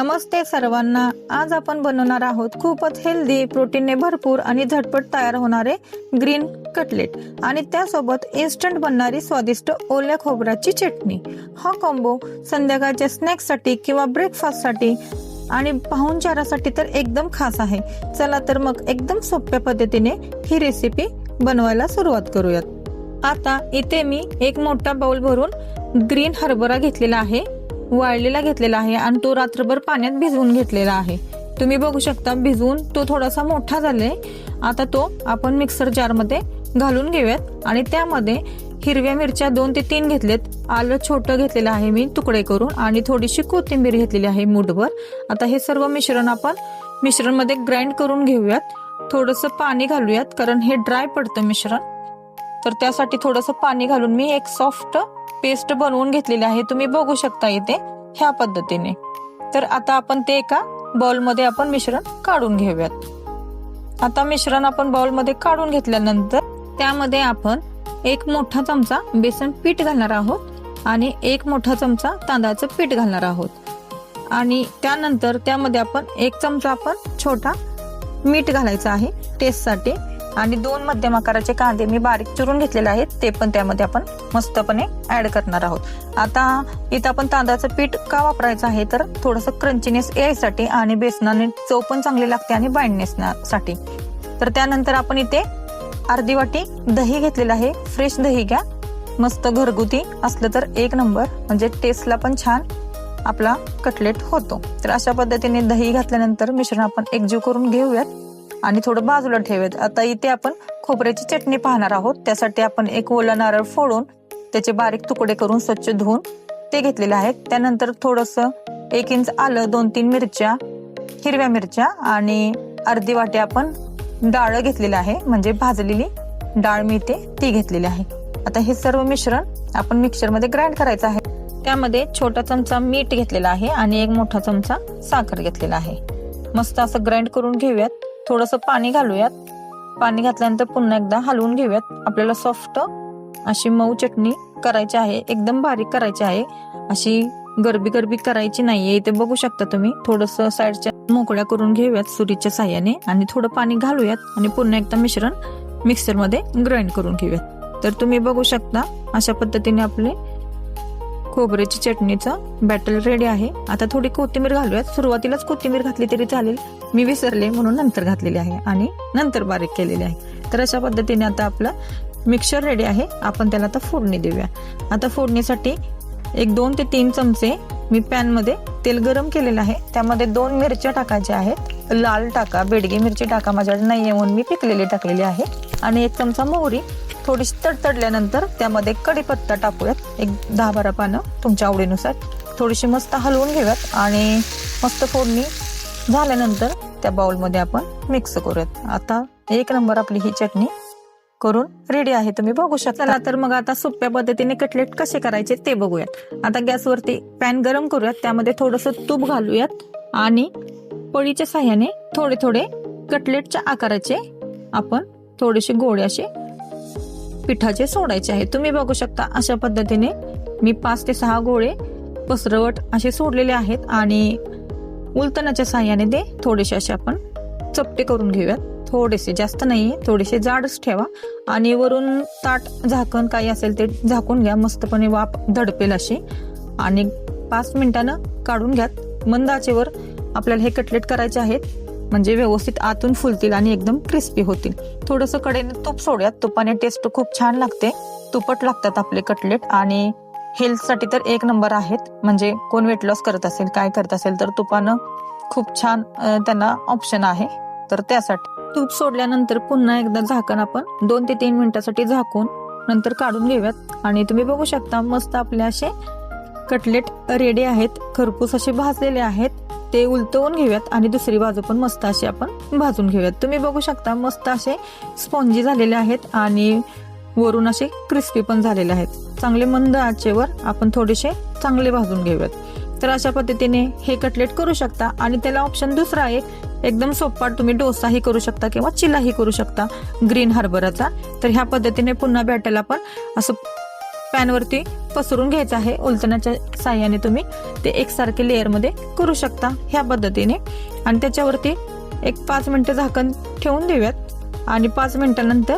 नमस्ते सर्वांना. आज आपण बनवणार आहोत खूपच हेल्दी प्रोटीनने भरपूर आणि झटपट तयार होणारे ग्रीन कटलेट आणि त्यासोबत इन्स्टंट बनणारी स्वादिष्ट ओल्या खोबऱ्याची चटणी. हा कॉम्बो संध्याकाळच्या स्नॅक्ससाठी किंवा ब्रेकफास्टसाठी आणि पाहुणचारासाठी तर एकदम खास आहे. चला तर मग एकदम सोप्या पद्धतीने ही रेसिपी बनवायला सुरुवात करूयात. आता इथे मी एक मोठा बाउल भरून ग्रीन हरभरा घेतलेला आहे. वाळलेला घेतलेला आहे आणि तो रात्रभर पाण्यात भिजवून घेतलेला आहे. तुम्ही बघू शकता भिजवून तो थोडासा मोठा झालाय. आता तो आपण मिक्सर जारमध्ये घालून घेऊयात आणि त्यामध्ये हिरव्या मिरच्या दोन ते तीन घेतलेत. आलं छोटं घेतलेलं आहे मी तुकडे करून आणि थोडीशी कोथिंबीर घेतलेली आहे मुठभर. आता हे सर्व मिश्रण आपण मिश्रणमध्ये ग्राइंड करून घेऊयात. थोडस पाणी घालूयात कारण हे ड्राय पडतं मिश्रण. तर त्यासाठी थोडंसं पाणी घालून मी एक सॉफ्ट पेस्ट बनवून घेतलेली आहे. तुम्ही बघू शकता इथे ह्या पद्धतीने. तर आता आपण ते एका बाउलमध्ये आपण मिश्रण काढून घेऊयात. आता मिश्रण आपण बाउलमध्ये काढून घेतल्यानंतर त्यामध्ये आपण एक मोठा चमचा बेसन पीठ घालणार आहोत आणि एक मोठा चमचा तांदळाचं पीठ घालणार आहोत. आणि त्यानंतर त्यामध्ये आपण एक चमचा आपण छोटा मीठ घालायचं आहे टेस्टसाठी आणि दोन मध्यम आकाराचे कांदे मी बारीक चिरून घेतलेले आहेत ते पण त्यामध्ये आपण मस्तपणे ऍड करणार आहोत. आता इथं आपण तांदळाचं पीठ का वापरायचं आहे तर थोडस क्रंचीनेस यायसाठी आणि बेसनाने चव पण चांगली लागते आणि बाइंडनेससाठी तर त्यानंतर आपण इथे अर्धी वाटी दही घेतलेलं आहे फ्रेश दही घ्या. मस्त घरगुती असलं तर एक नंबर म्हणजे टेस्टला पण छान आपला कटलेट होतो. तर अशा पद्धतीने दही घातल्यानंतर मिश्रण आपण एकजीव करून घेऊयात. आणि थोडं बाजूला ठेवूयात आता इथे आपण खोबऱ्याची चटणी पाहणार आहोत. त्यासाठी आपण एक ओला नारळ फोडून त्याचे बारीक तुकडे करून स्वच्छ धुवून ते घेतलेले आहेत. त्यानंतर थोडस एक इंच आलं दोन तीन मिरच्या हिरव्या मिरच्या आणि अर्धी वाटी आपण डाळ घेतलेली आहे. म्हणजे भाजलेली डाळ मिळते ती घेतलेली आहे. आता हे सर्व मिश्रण आपण मिक्सरमध्ये ग्राइंड करायचं आहे. त्यामध्ये छोटा चमचा मीठ घेतलेला आहे आणि एक मोठा चमचा साखर घेतलेला आहे. मस्त असं ग्राइंड करून घेऊयात. थोडस पाणी घालूयात. पाणी घातल्यानंतर पुन्हा एकदा हलवून घेऊयात. आपल्याला सॉफ्ट अशी मऊ चटणी करायची आहे. एकदम बारीक करायची आहे. अशी गरबी गरबी करायची नाहीये. इथे बघू शकता तुम्ही. थोडस साईडच्या मोकळ्या करून घेऊयात सुरीच्या साह्याने. आणि थोडं पाणी घालूयात. आणि पुन्हा एकदा मिश्रण मिक्सरमध्ये ग्राइंड करून घेऊयात. तर तुम्ही बघू शकता अशा पद्धतीने आपले खोबऱ्याची चटणीचं बॅटल रेडी आहे. आता थोडी कोथिंबीर घालूयात. सुरुवातीलाच कोथिंबीर घातली तरी चालेल. मी विसरले म्हणून नंतर घातलेली आहे आणि नंतर बारीक केलेली आहे. तर अशा पद्धतीने आता आपलं मिक्सर रेडी आहे. आपण त्याला आता फोडणी देऊया. आता फोडणीसाठी एक दोन ते तीन चमचे मी पॅनमध्ये तेल गरम केलेलं आहे. त्यामध्ये दोन मिरच्या टाकायच्या आहेत. लाल टाका बेडगी मिरची टाका. माझ्याकडे नाही आहे म्हणून मी पिकलेली टाकलेली आहे. आणि एक चमचा मोहरी थोडीशी तडतडल्यानंतर त्यामध्ये कढीपत्ता टाकूयात. एक दहा बारा पानं तुमच्या आवडीनुसार. थोडीशी मस्त हलवून घेऊयात. आणि मस्त फोडणी झाल्यानंतर त्या बाउलमध्ये आपण मिक्स करूयात. आता एक नंबर आपली ही चटणी करून रेडी आहे. तुम्ही बघू शकता. चला तर मग आता सोप्या पद्धतीने कटलेट कसे करायचे ते बघूयात. आता गॅसवरती पॅन गरम करूयात. त्यामध्ये थोडस तूप घालूयात. आणि पळीच्या साह्याने थोडे थोडे कटलेटच्या आकाराचे आपण थोडेसे गोळे असे पिठाचे सोडायचे आहे. तुम्ही बघू शकता अशा पद्धतीने मी पाच ते सहा गोळे पसरवट असे सोडलेले आहेत. आणि उलतनाच्या साह्याने ते थोडेसे असे आपण चपटे करून घेऊयात. थोडेसे जास्त नाही थोडेसे जाडच ठेवा. आणि वरून ताट झाकण काही असेल ते झाकून घ्या. मस्तपणे वाफ धडपेल अशी. आणि पाच मिनिटानं काढून घ्यात. मंद आचेवर आपल्याला हे कटलेट करायचे आहेत. म्हणजे व्यवस्थित आतून फुलतील आणि एकदम क्रिस्पी होतील. थोडंसं कडेने तूप सोडूयात. तुपाने टेस्ट खूप छान लागते. तुपट लागतात आपले कटलेट. आणि हेल्थसाठी तर एक नंबर आहेत. म्हणजे कोण वेट लॉस करत असेल काय करत असेल तर तुपानं खूप छान त्यांना ऑप्शन आहे. तर त्यासाठी. तूप सोडल्यानंतर पुन्हा एकदा झाकण आपण दोन ते तीन मिनिटासाठी झाकून नंतर काढून घेऊयात. आणि तुम्ही बघू शकता मस्त आपले असे कटलेट रेडी आहेत. खरपूस असे भाजलेले आहेत. ते उलटवून घेऊयात आणि दुसरी बाजू पण मस्त अशी आपण भाजून घेऊयात. तुम्ही बघू शकता मस्त असे स्पॉन्जी झालेले आहेत आणि वरून असे क्रिस्पी पण झालेले आहेत. चांगले मंद आचेवर आपण थोडेसे चांगले भाजून घेऊयात. तर अशा पद्धतीने हे कटलेट करू शकता आणि त्याला ऑप्शन दुसरा आहे एकदम सोपाट तुम्ही डोसाही करू शकता किंवा चिलाही करू शकता ग्रीन हरभराचा तर ह्या पद्धतीने पुन्हा बॅटल आपण असं पॅनवरती पसरून घ्यायचं आहे. उलटण्याच्या साह्याने तुम्ही ते एकसारखे लेअरमध्ये करू शकता ह्या पद्धतीने. आणि त्याच्यावरती एक पाच मिनटं झाकण ठेवून देऊयात. आणि पाच मिनिटानंतर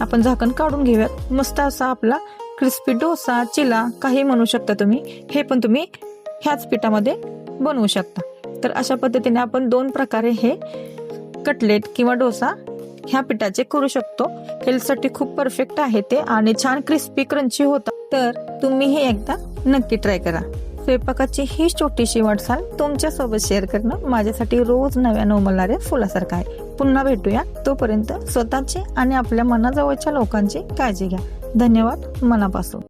आपण झाकण काढून घेऊयात. मस्त असा आपला क्रिस्पी डोसा चिला काही म्हणू शकता तुम्ही. हे पण तुम्ही ह्याच पिठामध्ये बनवू शकता. तर अशा पद्धतीने आपण दोन प्रकारे हे कटलेट किंवा डोसा ह्या पिठाचे करू शकतो. हेल्थसाठी खूप परफेक्ट आहे ते आणि छान क्रिस्पी क्रंची होतात तर तुम्ही हे एकदा नक्की ट्राय करा. स्वयंपाकाची ही छोटीशी वाटचाल तुमच्यासोबत शेअर करणं माझ्यासाठी रोज नव्यानं उमलणारे फुलासारखं आहे. पुन्हा भेटूया. तोपर्यंत स्वतःची आणि आपल्या मनाजवळच्या लोकांची काळजी घ्या. धन्यवाद. मनापासून.